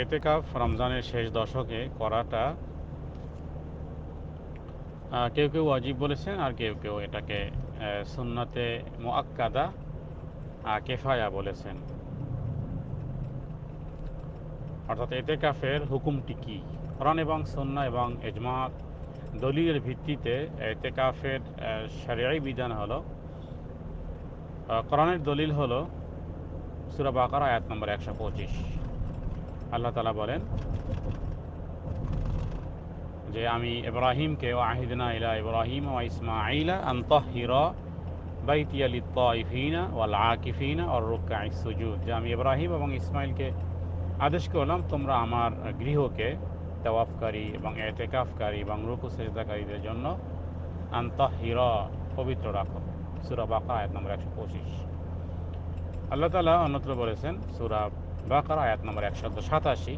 এতেকাফ রমজানের শেষ দশকে করাটা কেউ কেউ অজীব বলেছেন আর কেউ কেউ এটাকে সুন্নাতে মোয়াক্কাদা কেফায়া বলেছেন। অর্থাৎ এতেকাফের হুকুমটি কি? কোরআন এবং সন্না এবং এজমা দলিলের ভিত্তিতে এতেকাফের সারিয়াই বিধান হলো কোরআনের দলিল হলো, সুরা বাকার আয়াত নম্বর একশো পঁচিশ। আল্লাহ তালা বলেন যে আমি ইব্রাহিমকে ও ইলা ইব্রাহিম ও ইসমাইলা আন্তহিরা বাইতিয়া লিত্তাইফিনা ওয়াল আকিফিনা ওর রুক্কা সুজুদ। যে আমি ইব্রাহিম এবং ইসমাইলকে আদেশ করলাম, তোমরা আমার গৃহকে তাওয়াফকারী এবং এতেকাফকারী এবং রুকু সেজদাকারীদের জন্য আন্তহিরা পবিত্র রাখো। সুরা বাকা আয়াত নম্বর একশো পঁচিশ। আল্লাহ তালা অন্যত্র বলেছেন, সুরা বাকার, আয়াত নম্বর একশো সাতাশি।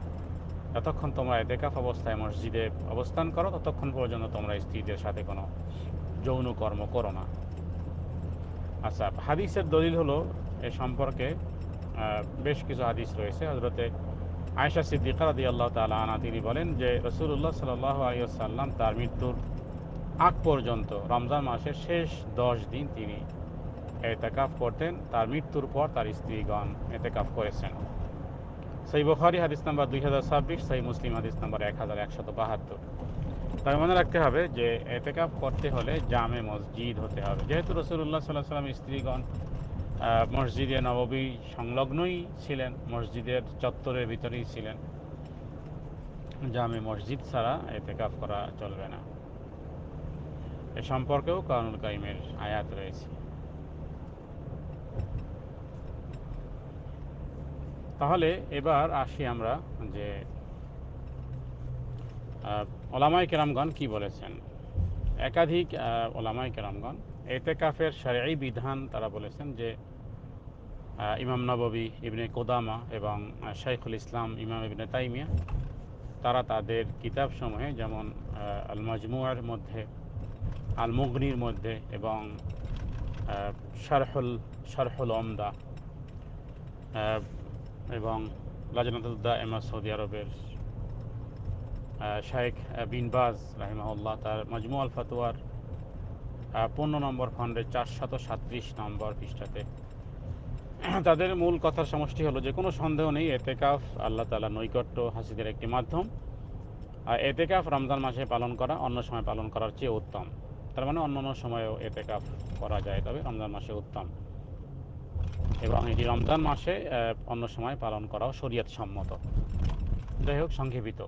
যতক্ষণ তোমরা এতেকাফ অবস্থায় মসজিদে অবস্থান করো, ততক্ষণ পর্যন্ত তোমরা স্ত্রীদের সাথে কোনো যৌন কর্ম করো না। আচ্ছা হাদিসের দলিল হলো এ সম্পর্কে বেশ কিছু হাদিস রয়েছে। হজরতে আয়েশা সিদ্দিকা রাদি আল্লাহ তালা আনা তিনি বলেন যে রসুল্লাহ সাল্লাহ আলিয়াল্লাম তার মৃত্যুর আগ পর্যন্ত, রমজান মাসের শেষ দশ দিন তিনি এতেকাফ করতেন। তার মৃত্যুর পর তার স্ত্রীগণ এতেকাফ করেছেন। সেই বখারি হাদিস নাম্বার দুই হাজার ছাব্বিশ, সেই মুসলিম হাদিস নাম্বার এক হাজার একশত বাহাত্তর। তবে মনে রাখতে হবে যে এতেকাফ করতে হলে জামে মসজিদ হতে হবে। যেহেতু রসুল্লাহ সাল্লাহ সাল্লাম স্ত্রীগণ মসজিদে নববী সংলগ্নই ছিলেন, মসজিদের চত্বরের ভিতরেই ছিলেন। জামে মসজিদ ছাড়া এতেকাফ করা চলবে না। এ সম্পর্কেও কারণুল কাইমের আয়াত রয়েছে। তাহলে এবার আসি আমরা যে ওলামাই কেরামগণ কি বলেছেন? একাধিক ওলামাই কেরামগণ সারি বিধান তারা বলেছেন যে ইমাম নববী ইবনে কোদামা এবং শাইখুল ইসলাম ইমাম ইবনে তাইমিয়া তারা তাদের কিতাবসমূহে যেমন আল মাজমুয়ার মধ্যে আল মুগনির মধ্যে এবং শারহুল শারহুল আহ, এবং লাজনাতুদ্দা এমা সৌদি আরবের শায়েখ আহ, বিন বাজ রাহিমাহুল্লাহ তার মজমু আল ফাতুয়ার পনেরো নম্বর খণ্ডের চারশত সাতত্রিশ নম্বর পৃষ্ঠাতে। তাদের মূল কথার সমষ্টি হলো যে কোনো সন্দেহ নেই এতেকাফ আল্লাহ তালা নৈকট্য হাসিদের একটি মাধ্যম। আর এতেকাফ রমজান মাসে পালন করা অন্য সময় পালন করার চেয়ে উত্তম। তার মানে অন্য অন্য সময়েও এতেকাফ করা যায় তবে রমজান মাসে উত্তম। এবং এটি রমজান মাসে অন্য সময় পালন করাও শরীয়ত সম্মত যাই হোক, সংক্ষেপিত।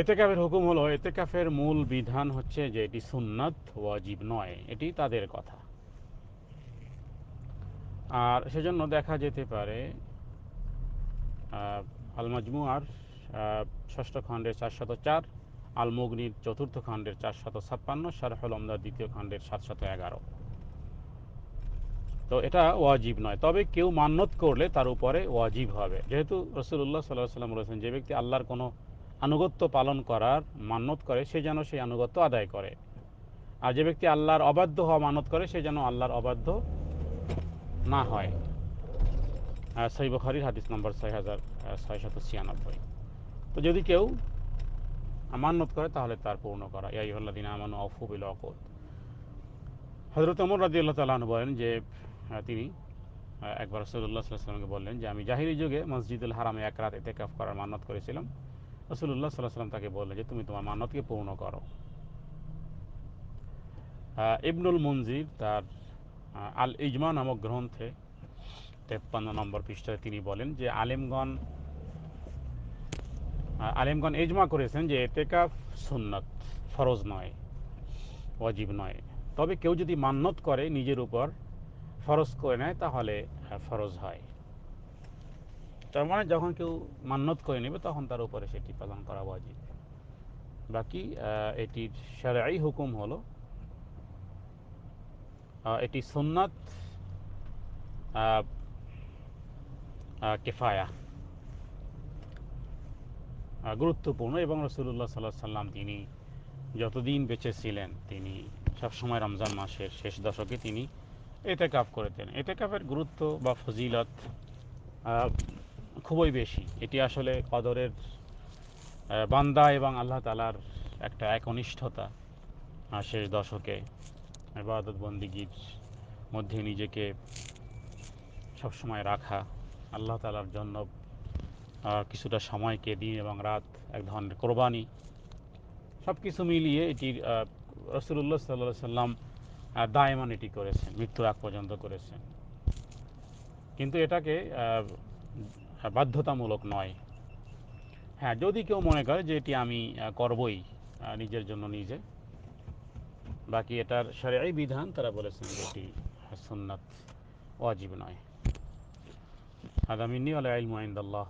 এতেকাফের হুকুম হলো, এতেকাফের মূল বিধান হচ্ছে যে এটি সুন্নাত ওয়াজিব নয়, এটি তাদের কথা। আর সেজন্য দেখা যেতে পারে আল মাজমুয়ার ষষ্ঠ খণ্ডের চারশত চার আল মুগনির চতুর্থ খণ্ডের চারশত ছাপ্পান্ন, শারহুল আমদার দ্বিতীয় খণ্ডের সাতশত এগারো। তো এটা ওয়াজিব নয়। তবে কেউ মান্যত করলে তার উপরে ওয়াজিব হবে। যেহেতু রসুল্লাহ সাল্লাহ সাল্লাম বলেছেন, যে ব্যক্তি আল্লাহর কোনো আনুগত্য পালন করার মান্যত করে, সে যেন সেই আনুগত্য আদায় করে। আর যে ব্যক্তি আল্লাহর অবাধ্য হওয়া মানত করে, সে যেন আল্লাহর অবাধ্য না হয়। সই বখারির হাদিস নম্বর ছয় হাজার ছয়শত ছিয়ানব্বই। তো যদি কেউ মান্যত করে, তাহলে তার পূর্ণ করা। ইয়াইহল্লাদিন আমানু আফু বিল অকদ হজরত অমর রাজি আল্লাহ তালন বলেন যে তিনি একবার রসুল্লাহ সাল্লামকে বললেন যে, আমি জাহিরি যুগে মসজিদুল হারামে এক রাত এতেকাফ করার মান্যত করেছিলাম। রসুল্লাহ সাল্লাহ সাল্লাম তাকে বললেন যে, তুমি তোমার মান্যতকে পূর্ণ করো। ইবনুল মঞ্জির তার আল ইজমা নামক গ্রন্থে তেপ্পান্ন নম্বর পৃষ্ঠায় তিনি বলেন যে, আলেমগণ আলেমগণ ইজমা করেছেন যে, এতেকাফ সুন্নত ফরজ নয়, ওয়াজিব নয়। তবে কেউ যদি মান্যত করে নিজের উপর ফরজ করে নেয় তাহলে ফরজ হয়। তার মানে যখন কেউ মান্যত করে নেবে তখন তার উপরে সেটি পালন করা ওয়াজিব। বাকি এটির সারাই হুকুম হলো এটি আহ, কেফায়া। গুরুত্বপূর্ণ এবং রসুল্লাহ সাল্লাহ সাল্লাম তিনি যতদিন বেঁচে ছিলেন তিনি সবসময় রমজান মাসের শেষ দশকে তিনি এতেকাফ করেতেন এতেকাফের গুরুত্ব বা ফজিলত খুবই বেশি। এটি আসলে কদরের বান্দা এবং আল্লাহ তালার একটা একনিষ্ঠতা। শেষ দশকে ইবাদত বন্দিগির মধ্যে নিজেকে সবসময় রাখা, আল্লাহ তালার জন্য কিছুটা সময়কে দিন এবং রাত এক ধরনের কোরবানি। সব কিছু মিলিয়ে এটির রসুল্লাহ সাল্লাহ সাল্লাম দায়মানিটি করেছেন, মৃত্যুর আগ পর্যন্ত করেছেন। কিন্তু এটাকে বাধ্যতামূলক নয়। হ্যাঁ যদি কেউ মনে করে যে এটি আমি করবই নিজের জন্য নিজে, বাকি এটার সারে এই বিধান, তারা বলেছেন যে এটি সুন্নাত অজীব নয়। আদামিনী আল আইল মহিন্দাল্লাহ